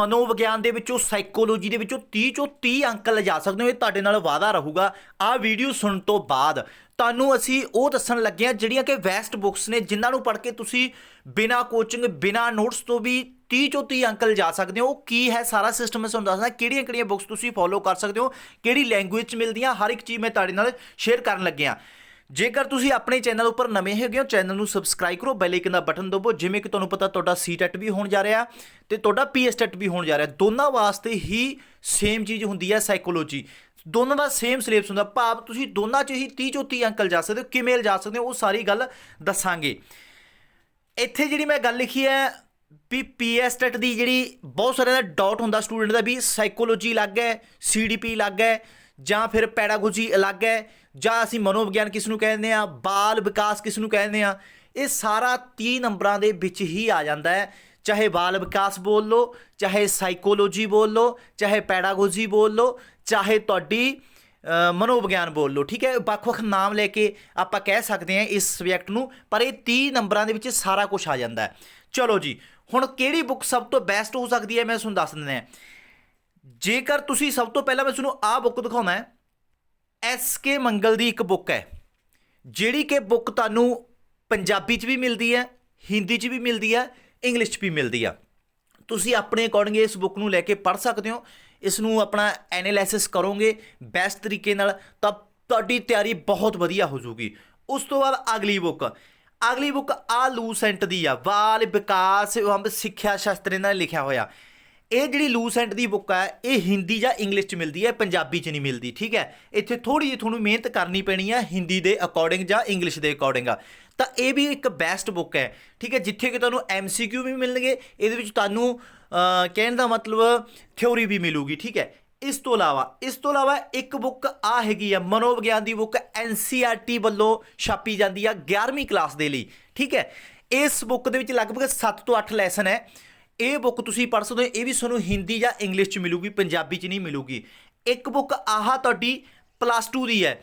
ਮਨੋਵਿਗਿਆਨ ਦੇ ਵਿੱਚੋਂ ਸਾਈਕੋਲੋਜੀ ਦੇ ਵਿੱਚੋਂ 30 ਚੋਂ 30 ਅੰਕ ਲਿਜਾ ਸਕਦੇ ਹੋ, ਇਹ ਤੁਹਾਡੇ ਨਾਲ ਵਾਅਦਾ ਰਹੂਗਾ। ਆਹ ਵੀਡੀਓ ਸੁਣਨ ਤੋਂ ਬਾਅਦ ਤੁਹਾਨੂੰ ਅਸੀਂ ਉਹ ਦੱਸਣ ਲੱਗੇ ਹਾਂ ਜਿਹੜੀਆਂ ਕਿ ਵੈਸਟ ਬੁੱਕਸ ਨੇ, ਜਿਨ੍ਹਾਂ ਨੂੰ ਪੜ੍ਹ ਕੇ ਤੁਸੀਂ ਬਿਨਾ ਕੋਚਿੰਗ ਬਿਨਾ ਨੋਟਸ ਤੋਂ ਵੀ 30 ਚੋਂ 30 ਅੰਕ ਲਿਜਾ ਸਕਦੇ ਹੋ। ਉਹ ਕੀ ਹੈ? ਸਾਰਾ ਸਿਸਟਮ ਮੈਂ ਤੁਹਾਨੂੰ ਦੱਸਦਾ, ਕਿਹੜੀਆਂ ਕਿਹੜੀਆਂ ਬੁੱਕਸ ਤੁਸੀਂ ਫੋਲੋ ਕਰ ਸਕਦੇ ਹੋ, ਕਿਹੜੀ ਲੈਂਗੁਏਜ ਚ ਮਿਲਦੀਆਂ, ਹਰ ਇੱਕ ਚੀਜ਼ ਮੈਂ ਤੁਹਾਡੇ ਨਾਲ ਸ਼ੇਅਰ ਕਰਨ ਲੱਗਿਆ ਜੇਕਰ ਤੁਸੀਂ ਆਪਣੇ ਚੈਨਲ ਉੱਪਰ ਨਵੇਂ ਹੈਗੇ ਹੋ, ਚੈਨਲ ਨੂੰ ਸਬਸਕ੍ਰਾਈਬ ਕਰੋ ਬੈਲ ਆਈਕਨ ਦਾ ਬਟਨ ਦਬਾਓ, ਜਿਵੇਂ ਕਿ ਤੁਹਾਨੂੰ ਪਤਾ ਤੁਹਾਡਾ ਸੀਟੈਟ ਵੀ ਹੋਣ ਜਾ ਰਿਹਾ ਤੇ ਤੁਹਾਡਾ ਪੀਐਸਟੈਟ ਵੀ ਹੋਣ ਜਾ ਰਿਹਾ। ਦੋਨਾਂ ਵਾਸਤੇ ਹੀ ਸੇਮ ਚੀਜ਼ ਹੁੰਦੀ ਹੈ ਸਾਈਕੋਲੋਜੀ ਦੋਨਾਂ ਦਾ ਸੇਮ ਸਿਲੇਬਸ ਹੁੰਦਾ। ਭਾਵ ਤੁਸੀਂ ਦੋਨਾਂ 'ਚ ਹੀ 30 ਚੋਂ 30 ਅੰਕਲ ਜਾ ਸਕਦੇ ਹੋ, ਕਿਵੇਂ ਲਿਜਾ ਸਕਦੇ ਹੋ, ਉਹ ਸਾਰੀ ਗੱਲ ਦੱਸਾਂਗੇ। ਇੱਥੇ ਜਿਹੜੀ ਮੈਂ ਗੱਲ ਲਿਖੀ ਹੈ ਵੀ ਪੀਐਸਟੈਟ ਦੀ ਜਿਹੜੀ ਬਹੁਤ ਸਾਰਿਆਂ ਦਾ ਡਾਊਟ ਹੁੰਦਾ ਸਟੂਡੈਂਟ ਦਾ, ਵੀ ਸਾਈਕੋਲੋਜੀ ਅਲੱਗ ਹੈ ਸੀਡੀਪੀ ਅਲੱਗ ਹੈ ਜਾਂ ਫਿਰ ਪੈਡਾਗੋਜੀ ਅਲੱਗ ਹੈ, ਜਾਂ ਅਸੀਂ ਮਨੋਵਿਗਿਆਨ ਕਿਸ ਨੂੰ ਕਹਿੰਦੇ ਆ ਬਾਲ ਵਿਕਾਸ ਕਿਸ ਨੂੰ ਕਹਿੰਦੇ ਆ ਇਹ ਸਾਰਾ 30 ਨੰਬਰਾਂ ਦੇ ਵਿੱਚ ਹੀ ਆ ਜਾਂਦਾ ਹੈ। ਚਾਹੇ ਬਾਲ ਵਿਕਾਸ ਬੋਲ ਲਓ, ਚਾਹੇ ਸਾਈਕੋਲੋਜੀ ਬੋਲ ਲਓ, ਚਾਹੇ ਪੈਡਾਗੋਜੀ ਬੋਲ ਲਓ, ਚਾਹੇ ਤੁਹਾਡੀ ਮਨੋਵਿਗਿਆਨ ਬੋਲ ਲਓ, ਠੀਕ ਹੈ? ਵੱਖ-ਵੱਖ ਨਾਮ ਲੈ ਕੇ ਆਪਾਂ ਕਹਿ ਸਕਦੇ ਹਾਂ ਇਸ ਸਬਜੈਕਟ ਨੂੰ, ਪਰ ਇਹ 30 ਨੰਬਰਾਂ ਦੇ ਵਿੱਚ ਸਾਰਾ ਕੁਝ ਆ ਜਾਂਦਾ ਹੈ। ਚਲੋ ਜੀ, ਹੁਣ ਕਿਹੜੀ ਬੁੱਕ ਸਭ ਤੋਂ ਬੈਸਟ ਹੋ ਸਕਦੀ ਹੈ? ਮੈਂ ਤੁਹਾਨੂੰ ਦੱਸ ਦਿੰਦਾ ਜੇਕਰ ਤੁਸੀਂ ਸਭ ਤੋਂ ਪਹਿਲਾਂ ਮੈਂ ਤੁਹਾਨੂੰ ਆਹ ਬੁੱਕ ਦਿਖਾਉਣਾ ਹੈ ਐਸ ਕੇ ਮੰਗਲ ਦੀ ਇੱਕ ਬੁੱਕ ਹੈ, ਜਿਹੜੀ ਕਿ ਬੁੱਕ ਤੁਹਾਨੂੰ ਪੰਜਾਬੀ 'ਚ ਵੀ ਮਿਲਦੀ ਹੈ, ਹਿੰਦੀ 'ਚ ਵੀ ਮਿਲਦੀ ਹੈ ਇੰਗਲਿਸ਼ 'ਚ ਵੀ ਮਿਲਦੀ ਆ। ਤੁਸੀਂ ਆਪਣੇ ਅਕੋਰਡਿੰਗ ਇਸ ਬੁੱਕ ਨੂੰ ਲੈ ਕੇ ਪੜ੍ਹ ਸਕਦੇ ਹੋ, ਇਸ ਨੂੰ ਆਪਣਾ ਐਨਾਲਿਸਿਸ ਕਰੋਗੇ ਬੈਸਟ ਤਰੀਕੇ ਨਾਲ, ਤਾਂ ਤੁਹਾਡੀ ਤਿਆਰੀ ਬਹੁਤ ਵਧੀਆ ਹੋ ਜਾਊਗੀ। ਉਸ ਤੋਂ ਬਾਅਦ ਅਗਲੀ ਬੁੱਕ ਅਗਲੀ ਬੁੱਕ ਆ ਲੂਸੈਂਟ ਦੀ ਆ ਬਾਲ ਵਿਕਾਸ ਏਵੰ ਸਿੱਖਿਆ ਸ਼ਾਸਤਰ ਇਹਨਾਂ ਨੇ ਲਿਖਿਆ ਹੋਇਆ। ਇਹ ਜਿਹੜੀ ਲੂਸੈਂਟ ਦੀ ਬੁੱਕ ਹੈ ਇਹ ਹਿੰਦੀ ਜਾਂ ਇੰਗਲਿਸ਼ ਚ ਮਿਲਦੀ ਹੈ, ਪੰਜਾਬੀ ਚ ਨਹੀਂ ਮਿਲਦੀ, ਠੀਕ ਹੈ? ਇੱਥੇ ਥੋੜੀ ਜਿਹੀ ਤੁਹਾਨੂੰ ਮਿਹਨਤ ਕਰਨੀ ਪੈਣੀ ਹੈ ਹਿੰਦੀ ਦੇ ਅਕੋਰਡਿੰਗ ਜਾਂ ਇੰਗਲਿਸ਼ ਦੇ ਅਕੋਰਡਿੰਗ ਆ। ਤਾਂ ਇਹ ਵੀ ਇੱਕ ਬੈਸਟ ਬੁੱਕ ਹੈ, ਠੀਕ ਹੈ? ਜਿੱਥੇ ਕਿ ਤੁਹਾਨੂੰ ਐਮਸੀਕਿਊ ਵੀ ਮਿਲਣਗੇ, ਇਹਦੇ ਵਿੱਚ ਤੁਹਾਨੂੰ ਕਹਿਣ ਦਾ ਮਤਲਬ ਥਿਉਰੀ ਵੀ ਮਿਲੂਗੀ, ਠੀਕ ਹੈ? ਇਸ ਤੋਂ ਇਲਾਵਾ, ਇਸ ਤੋਂ ਇਲਾਵਾ ਇੱਕ ਬੁੱਕ ਆ ਹੈਗੀ ਆ, ਮਨੋਵਿਗਿਆਨ ਦੀ ਬੁੱਕ ਐਨਸੀਆਰਟੀ ਵੱਲੋਂ ਛਾਪੀ ਜਾਂਦੀ ਆ 11ਵੀਂ ਕਲਾਸ ਦੇ ਲਈ, ਠੀਕ ਹੈ? ਇਸ ਬੁੱਕ ਦੇ ਵਿੱਚ ਲਗਭਗ 7 ਤੋਂ 8 ਲੈਸਨ ਹੈ। ਇਹ ਬੁੱਕ ਤੁਸੀਂ ਪੜ੍ਹ ਸਕਦੇ ਹੋ, ਇਹ ਵੀ ਤੁਹਾਨੂੰ ਹਿੰਦੀ ਜਾਂ ਇੰਗਲਿਸ਼ ਚ ਮਿਲੂਗੀ, ਪੰਜਾਬੀ ਚ ਨਹੀਂ ਮਿਲੂਗੀ। ਇੱਕ ਬੁੱਕ ਆਹ ਤੁਹਾਡੀ ਪਲੱਸ 2 ਦੀ ਹੈ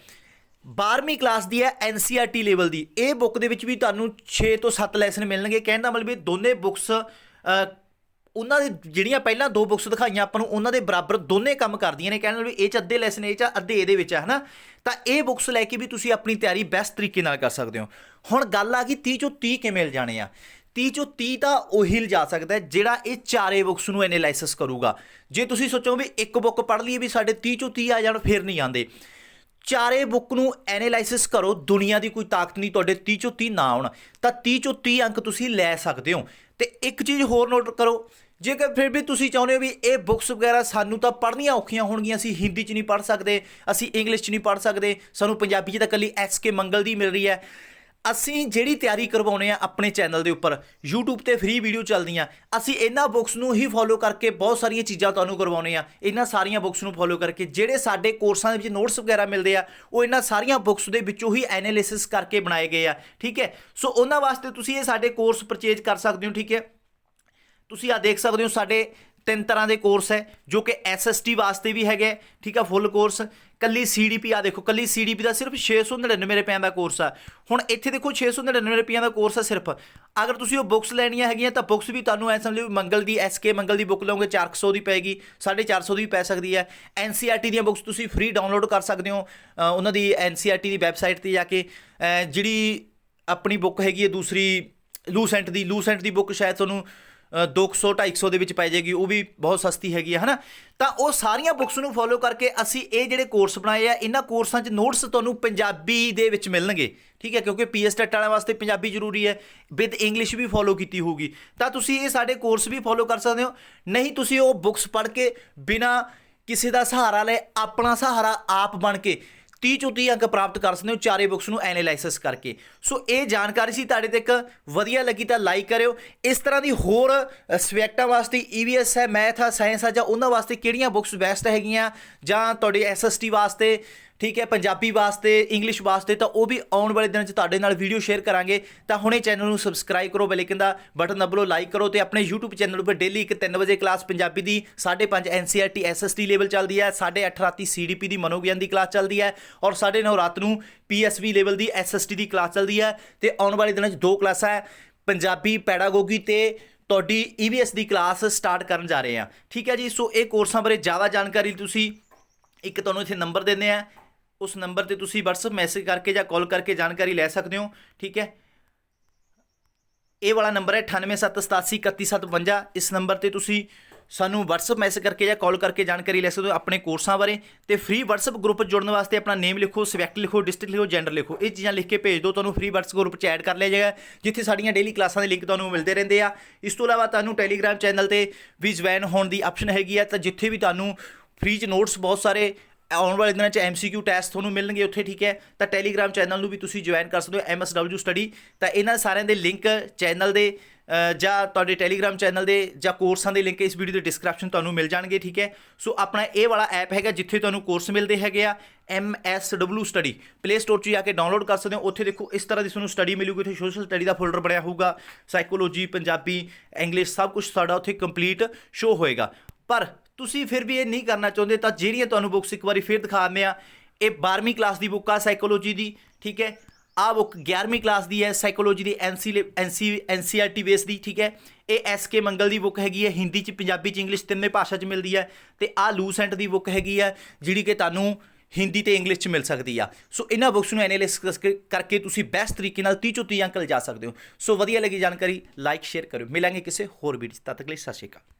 12ਵੀਂ ਕਲਾਸ ਦੀ ਹੈ ਐਨਸੀਆਰਟੀ ਲੈਵਲ ਦੀ। ਇਹ ਬੁੱਕ ਦੇ ਵਿੱਚ ਵੀ ਤੁਹਾਨੂੰ 6 ਤੋਂ 7 ਲੈਸਨ ਮਿਲਣਗੇ। ਕਹਿਣ ਦਾ ਮਤਲਬ ਇਹ ਦੋਨੇ ਬੁੱਕਸ ਉਹਨਾਂ ਦੇ ਜਿਹੜੀਆਂ ਪਹਿਲਾਂ ਦੋ ਬੁੱਕਸ ਦਿਖਾਈਆਂ ਆਪਾਂ ਨੂੰ, ਉਹਨਾਂ ਦੇ ਬਰਾਬਰ ਦੋਨੇ ਕੰਮ ਕਰਦੀਆਂ ਨੇ। ਕਹਿਣ ਦਾ ਮਤਲਬ ਇਹ ਚ ਅੱਧੇ ਲੈਸਨ ਇਹ ਚ ਅੱਧੇ ਇਹਦੇ ਵਿੱਚ ਹੈ, ਹਨਾ? ਤਾਂ ਇਹ ਬੁੱਕਸ ਲੈ ਕੇ ਵੀ ਤੁਸੀਂ ਆਪਣੀ ਤਿਆਰੀ ਬੈਸਟ ਤਰੀਕੇ ਨਾਲ ਕਰ ਸਕਦੇ ਹੋ। ਹੁਣ ਗੱਲ ਆ ਗਈ 30 ਚੋਂ 30 ਕਿਵੇਂ ਮਿਲ ਜਾਣੇ ਆ? 30 ਚੋਂ 30 ਤਾਂ ਉਹੀ ਲਿਜਾ ਸਕਦਾ ਜਿਹੜਾ ਇਹ ਚਾਰੇ ਬੁੱਕਸ ਨੂੰ ਐਨਾਲਾਈਸਿਸ ਕਰੂਗਾ। ਜੇ ਤੁਸੀਂ ਸੋਚੋ ਵੀ ਇੱਕ ਬੁੱਕ ਪੜ੍ਹ ਲਈਏ ਵੀ ਸਾਡੇ 30 ਚੋਂ 30 ਆ ਜਾਣ, ਫਿਰ ਨਹੀਂ ਆਉਂਦੇ। ਚਾਰੇ ਬੁੱਕ ਨੂੰ ਐਨਾਲਾਈਸਿਸ ਕਰੋ, ਦੁਨੀਆ ਦੀ ਕੋਈ ਤਾਕਤ ਨਹੀਂ, ਤੁਹਾਡੇ 30 ਚੋਂ 30 ਨਾ ਆਉਣ। ਤਾਂ 30 ਚੋਂ 30 ਅੰਕ ਤੁਸੀਂ ਲੈ ਸਕਦੇ ਹੋ। ਤੇ ਇੱਕ ਚੀਜ਼ ਹੋਰ ਨੋਟ ਕਰੋ, ਜੇਕਰ ਫਿਰ ਵੀ ਤੁਸੀਂ ਚਾਹੁੰਦੇ ਹੋ ਵੀ ਇਹ ਬੁੱਕਸ ਵਗੈਰਾ ਸਾਨੂੰ ਤਾਂ ਪੜ੍ਹਨੀਆਂ ਔਖੀਆਂ ਹੋਣਗੀਆਂ, ਅਸੀਂ ਹਿੰਦੀ 'ਚ ਨਹੀਂ ਪੜ੍ਹ ਸਕਦੇ, ਅਸੀਂ ਇੰਗਲਿਸ਼ 'ਚ ਨਹੀਂ ਪੜ੍ਹ ਸਕਦੇ, ਸਾਨੂੰ ਪੰਜਾਬੀ 'ਚ ਤਾਂ ਕੱਲੀ ਐਸ ਕੇ ਮੰਗਲ ਦੀ ਮਿਲ ਰਹੀ ਹੈ। ਅਸੀਂ ਜਿਹੜੀ ਤਿਆਰੀ ਕਰਵਾਉਨੇ ਆ ਆਪਣੇ ਚੈਨਲ ਦੇ ਉੱਪਰ, YouTube ਤੇ ਫ੍ਰੀ ਵੀਡੀਓ ਚੱਲਦੀਆਂ। ਅਸੀਂ ਇਹਨਾਂ ਬੁੱਕਸ ਨੂੰ ਹੀ ਫੋਲੋ ਕਰਕੇ ਬਹੁਤ ਸਾਰੀਆਂ ਚੀਜ਼ਾਂ ਤੁਹਾਨੂੰ ਕਰਵਾਉਨੇ ਆ। ਇਹਨਾਂ ਸਾਰੀਆਂ ਬੁੱਕਸ ਨੂੰ ਫੋਲੋ ਕਰਕੇ ਜਿਹੜੇ ਸਾਡੇ ਕੋਰਸਾਂ ਦੇ ਵਿੱਚ ਨੋਟਸ ਵਗੈਰਾ ਮਿਲਦੇ ਆ, ਉਹ ਇਹਨਾਂ ਸਾਰੀਆਂ ਬੁੱਕਸ ਦੇ ਵਿੱਚੋਂ ਹੀ ਐਨਾਲਿਸਿਸ ਕਰਕੇ ਬਣਾਏ ਗਏ ਆ, ਠੀਕ ਹੈ? ਸੋ ਉਹਨਾਂ ਵਾਸਤੇ ਤੁਸੀਂ ਇਹ ਸਾਡੇ ਕੋਰਸ ਪਰਚੇਜ ਕਰ ਸਕਦੇ ਹੋ, ਠੀਕ ਹੈ? ਤੁਸੀਂ ਆ ਦੇਖ ਸਕਦੇ ਹੋ ਸਾਡੇ ਤਿੰਨ ਤਰ੍ਹਾਂ ਦੇ ਕੋਰਸ ਹੈ, ਜੋ ਕਿ ਐਸਐਸਟੀ ਵਾਸਤੇ ਵੀ ਹੈਗੇ, ਠੀਕ ਆ ਫੁੱਲ ਕੋਰਸ ਕੱਲੀ ਸੀਡੀਪੀ ਆ ਦੇਖੋ, ਕੱਲੀ ਸੀਡੀਪੀ ਦਾ ਸਿਰਫ 699 ਰੁਪਏ ਦਾ ਕੋਰਸ ਆ। ਹੁਣ ਇੱਥੇ ਦੇਖੋ 699 ਰੁਪਏ ਦਾ ਕੋਰਸ ਆ ਸਿਰਫ। ਅਗਰ ਤੁਸੀਂ ਉਹ ਬੁੱਕਸ ਲੈਣੀਆਂ ਹੈਗੀਆਂ, ਤਾਂ ਬੁੱਕਸ ਵੀ ਤੁਹਾਨੂੰ ਐ ਸਮਝ ਲਓ, ਮੰਗਲ ਦੀ ਐਸਕੇ ਮੰਗਲ ਦੀ ਬੁੱਕ ਲਓਗੇ 400 ਦੀ ਪੈਗੀ 450 ਦੀ ਵੀ ਪੈ ਸਕਦੀ ਹੈ। ਐਨਸੀਆਰਟੀ ਦੀਆਂ ਬੁੱਕਸ ਤੁਸੀਂ ਫ੍ਰੀ ਡਾਊਨਲੋਡ ਕਰ ਸਕਦੇ ਹੋ ਉਹਨਾਂ ਦੀ ਐਨਸੀਆਰਟੀ ਦੀ ਵੈਬਸਾਈਟ ਤੇ ਜਾ ਕੇ ਜਿਹੜੀ ਆਪਣੀ ਬੁੱਕ ਹੈਗੀ ਹੈ, ਦੂਸਰੀ ਲੂਸੈਂਟ ਦੀ ਲੂਸੈਂਟ ਦੀ ਬੁੱਕ ਸ਼ਾਇਦ ਤੁਹਾਨੂੰ 200 250 ਦੇ ਵਿੱਚ ਪੈ ਜਾਏਗੀ, ਉਹ ਵੀ ਬਹੁਤ ਸਸਤੀ ਹੈਗੀ ਹੈ ਹਨਾ? ਤਾਂ ਉਹ ਸਾਰੀਆਂ ਬੁੱਕਸ ਨੂੰ ਫੋਲੋ ਕਰਕੇ ਅਸੀਂ ਇਹ ਜਿਹੜੇ ਕੋਰਸ ਬਣਾਏ ਆ, ਇਹਨਾਂ ਕੋਰਸਾਂ 'ਚ ਨੋਟਸ ਤੁਹਾਨੂੰ ਪੰਜਾਬੀ ਦੇ ਵਿੱਚ ਮਿਲਣਗੇ, ਠੀਕ ਹੈ? ਕਿਉਂਕਿ ਪੀਐਸਟੈਟ ਵਾਲਿਆਂ ਵਾਸਤੇ ਪੰਜਾਬੀ ਜ਼ਰੂਰੀ ਹੈ ਵਿਦ ਇੰਗਲਿਸ਼ ਵੀ ਫੋਲੋ ਕੀਤੀ ਹੋਊਗੀ। ਤਾਂ ਤੁਸੀਂ ਇਹ ਸਾਡੇ ਕੋਰਸ ਵੀ ਫੋਲੋ ਕਰ ਸਕਦੇ ਹੋ, ਨਹੀਂ ਤੁਸੀਂ ਉਹ ਬੁੱਕਸ ਪੜ੍ਹ ਕੇ ਬਿਨਾ ਕਿਸੇ ਦਾ ਸਹਾਰਾ ਲੈ ਆਪਣਾ ਸਹਾਰਾ ਆਪ ਬਣ ਕੇ 30 ਚੋਂ 30 ਅੰਕ ਪ੍ਰਾਪਤ ਕਰ ਸਕਦੇ ਹੋ, ਚਾਰੇ ਬੁੱਕਸ ਨੂੰ ਐਨਾਲਾਈਸਿਸ ਕਰਕੇ। ਸੋ ਇਹ ਜਾਣਕਾਰੀ ਸੀ ਤੁਹਾਡੇ ਤੱਕ ਵਧੀਆ ਲੱਗੀ ਤਾਂ ਲਾਈਕ ਕਰਿਓ। ਇਸ ਤਰ੍ਹਾਂ ਦੀ ਹੋਰ ਸਬਜੈਕਟਾਂ ਵਾਸਤੇ ਈਵੀਐਸ ਹੈ ਮੈਥ ਆ ਸਾਇੰਸ ਆ, ਜਾਂ ਉਹਨਾਂ ਵਾਸਤੇ ਕਿਹੜੀਆਂ ਬੁੱਕਸ ਬੈਸਟ ਹੈਗੀਆਂ? ਜਾਂ ਤੁਹਾਡੇ ਐਸਐਸਟੀ ਵਾਸਤੇ ਠੀਕ ਹੈ, ਪੰਜਾਬੀ ਵਾਸਤੇ ਇੰਗਲਿਸ਼ ਵਾਸਤੇ, ਤਾਂ ਉਹ ਵੀ ਆਉਣ ਵਾਲੇ ਦਿਨਾਂ 'ਚ ਤੁਹਾਡੇ ਨਾਲ ਵੀਡੀਓ ਸ਼ੇਅਰ ਕਰਾਂਗੇ। ਤਾਂ ਹੁਣੇ ਚੈਨਲ ਨੂੰ ਸਬਸਕ੍ਰਾਈਬ ਕਰੋ ਬੈਲੇਕਨ ਦਾ ਬਟਨ ਦਬਲੋ ਲਾਈਕ ਕਰੋ ਤੇ ਆਪਣੇ YouTube ਚੈਨਲ ਉੱਪਰ ਡੇਲੀ ਇੱਕ 3 ਵਜੇ ਕਲਾਸ ਪੰਜਾਬੀ ਦੀ 5:30 NCRT SST ਲੈਵਲ ਚੱਲਦੀ ਹੈ 8:30 ਰਾਤੀ CDP ਦੀ ਮਨੋਗਿਆਨ ਦੀ ਕਲਾਸ ਚੱਲਦੀ ਹੈ ਔਰ 9:30 ਰਾਤ ਨੂੰ PSV ਲੈਵਲ ਦੀ SST ਦੀ ਕਲਾਸ ਚੱਲਦੀ ਹੈ ਤੇ ਆਉਣ ਵਾਲੇ ਦਿਨਾਂ 'ਚ ਦੋ ਕਲਾਸਾਂ ਹੈ, ਪੰਜਾਬੀ ਪੈਡਾਗੋਗੀ ਤੇ ਤੁਹਾਡੀ EVS ਦੀ ਕਲਾਸ ਸਟਾਰਟ ਕਰਨ ਜਾ ਰਹੇ ਹਾਂ। ਠੀਕ ਹੈ ਜੀ, ਸੋ ਇਹ ਕੋਰਸਾਂ ਬਾਰੇ ਜ਼ਿਆਦਾ ਜਾਣਕਾਰੀ ਤੁਸੀਂ ਇੱਕ ਤੁਹਾਨੂੰ ਇੱਥੇ ਨੰਬਰ ਦਿੰਦੇ ਆ ਉਸ ਨੰਬਰ ਤੇ ਤੁਸੀਂ WhatsApp ਮੈਸੇਜ ਕਰਕੇ ਜਾਂ ਕਾਲ ਕਰਕੇ ਜਾਣਕਾਰੀ ਲੈ ਸਕਦੇ ਹੋ, ਠੀਕ ਹੈ? ਇਹ ਵਾਲਾ ਨੰਬਰ ਹੈ 9878831752 ਇਸ ਨੰਬਰ ਤੇ ਤੁਸੀਂ ਸਾਨੂੰ WhatsApp ਮੈਸੇਜ ਕਰਕੇ ਜਾਂ ਕਾਲ ਕਰਕੇ ਜਾਣਕਾਰੀ ਲੈ ਸਕਦੇ ਹੋ ਆਪਣੇ ਕੋਰਸਾਂ ਬਾਰੇ ਤੇ ਫ੍ਰੀ WhatsApp ਗਰੁੱਪ ਜੁੜਨ ਵਾਸਤੇ ਆਪਣਾ ਨੇਮ ਲਿਖੋ ਸਬਜੈਕਟ ਲਿਖੋ ਡਿਸਟ੍ਰਿਕਟ ਲਿਖੋ ਜੈਂਡਰ ਲਿਖੋ। ਇਹ ਚੀਜ਼ਾਂ ਲਿਖ ਕੇ ਭੇਜ ਦਿਓ, ਤੁਹਾਨੂੰ ਫ੍ਰੀ WhatsApp ਗਰੁੱਪ 'ਚ ਐਡ ਕਰ ਲਿਆ ਜਾਏਗਾ, ਜਿੱਥੇ ਸਾਡੀਆਂ ਡੇਲੀ ਕਲਾਸਾਂ ਦੇ ਲਿੰਕ ਤੁਹਾਨੂੰ ਮਿਲਦੇ ਰਹਿੰਦੇ ਆ। ਇਸ ਤੋਂ ਇਲਾਵਾ ਤੁਹਾਨੂੰ ਟੈਲੀਗ੍ਰਾਮ ਚੈਨਲ ਤੇ ਵੀ ਜੁਆਇਨ ਹੋਣ ਦੀ ਆਪਸ਼ਨ ਹੈਗੀ ਆ, ਤਾਂ ਜਿੱਥੇ ਵੀ ਤੁਹਾਨੂੰ ਫ੍ਰੀ 'ਚ ਨੋਟਸ ਬਹੁਤ ਸਾਰੇ ਆਉਣ ਵਾਲੇ ਦਿਨਾਂ 'ਚ ਐਮਸੀਕਿਊ ਟੈਸਟ ਤੁਹਾਨੂੰ ਮਿਲਣਗੇ ਉੱਥੇ, ਠੀਕ ਹੈ? ਤਾਂ ਟੈਲੀਗ੍ਰਾਮ ਚੈਨਲ ਨੂੰ ਵੀ ਤੁਸੀਂ ਜੁਆਇਨ ਕਰ ਸਕਦੇ ਹੋ ਐਮਐਸਡਬਲਯੂ ਸਟੱਡੀ ਤਾਂ ਇਹਨਾਂ ਸਾਰਿਆਂ ਦੇ ਲਿੰਕ ਚੈਨਲ ਦੇ ਜਾਂ ਤੁਹਾਡੇ ਟੈਲੀਗ੍ਰਾਮ ਚੈਨਲ ਦੇ ਜਾਂ ਕੋਰਸਾਂ ਦੇ ਲਿੰਕ ਇਸ ਵੀਡੀਓ ਦੇ ਡਿਸਕ੍ਰਿਪਸ਼ਨ ਤੁਹਾਨੂੰ ਮਿਲ ਜਾਣਗੇ, ਠੀਕ ਹੈ? ਸੋ ਆਪਣਾ ਇਹ ਵਾਲਾ ਐਪ ਹੈਗਾ ਜਿੱਥੇ ਤੁਹਾਨੂੰ ਕੋਰਸ ਮਿਲਦੇ ਹੈਗੇ ਆ MSW ਸਟੱਡੀ ਪਲੇ ਸਟੋਰ 'ਚ ਜਾ ਕੇ ਡਾਊਨਲੋਡ ਕਰ ਸਕਦੇ ਹੋ। ਉੱਥੇ ਦੇਖੋ, ਇਸ ਤਰ੍ਹਾਂ ਦੀ ਤੁਹਾਨੂੰ ਸਟੱਡੀ ਮਿਲੂਗੀ। ਉੱਥੇ ਸੋਸ਼ਲ ਸਟੱਡੀ ਦਾ ਫੋਲਡਰ ਬਣਿਆ ਹੋਊਗਾ। ਸਾਈਕੋਲੋਜੀ ਪੰਜਾਬੀ ਇੰਗਲਿਸ਼ ਸਭ ਕੁਝ ਸਾਡਾ ਉੱਥੇ ਕੰਪਲੀਟ ਸ਼ੋ ਹੋਏਗਾ। ਪਰ ਤੁਸੀਂ ਫਿਰ ਵੀ ਇਹ ਨਹੀਂ ਕਰਨਾ ਚਾਹੁੰਦੇ, ਤਾਂ ਜਿਹੜੀਆਂ ਤੁਹਾਨੂੰ ਬੁੱਕਸ ਇੱਕ ਵਾਰੀ ਫਿਰ ਦਿਖਾ ਦਿੰਦੇ ਆ, ਇਹ 12ਵੀਂ ਕਲਾਸ ਦੀ ਬੁੱਕ ਆ ਸਾਈਕੋਲੋਜੀ ਦੀ, ਠੀਕ ਹੈ? ਆ ਬੁੱਕ 11ਵੀਂ ਕਲਾਸ ਦੀ ਹੈ ਸਾਈਕੋਲੋਜੀ ਦੀ ਐਨਸੀ ਐਨਸੀ ਐਨਸੀਆਰਟੀ ਬੇਸ ਦੀ, ਠੀਕ ਹੈ? ਇਹ ਐਸਕੇ ਮੰਗਲ ਦੀ ਬੁੱਕ ਹੈਗੀ ਹੈ, ਹਿੰਦੀ ਚ, ਪੰਜਾਬੀ ਚ ਇੰਗਲਿਸ਼ ਤਿੰਨੇ ਭਾਸ਼ਾ ਚ ਮਿਲਦੀ ਹੈ ਤੇ ਆ ਲੂਸੈਂਟ ਦੀ ਬੁੱਕ ਹੈਗੀ ਹੈ, ਜਿਹੜੀ ਕਿ ਤੁਹਾਨੂੰ ਹਿੰਦੀ ਤੇ ਇੰਗਲਿਸ਼ ਚ ਮਿਲ ਸਕਦੀ ਆ। ਸੋ ਇਹਨਾਂ ਬੁੱਕਸ ਨੂੰ ਐਨਾਲਿਸ ਕਰਕੇ ਤੁਸੀਂ ਬੈਸਟ ਤਰੀਕੇ ਨਾਲ 30 ਚੋਂ 30 ਅੰਕ ਲਿਜਾ ਸਕਦੇ ਹੋ। ਸੋ ਵਧੀਆ ਲੱਗੀ ਜਾਣਕਾਰੀ ਲਾਈਕ ਸ਼ੇਅਰ ਕਰਿਓ। ਮਿਲਾਂਗੇ ਕਿਸੇ ਹੋਰ ਵੀਡੀਓ 'ਚ। ਤਦ ਤੱਕ ਲਈ ਸਤਿ ਸ਼੍ਰੀ ਅਕਾਲ।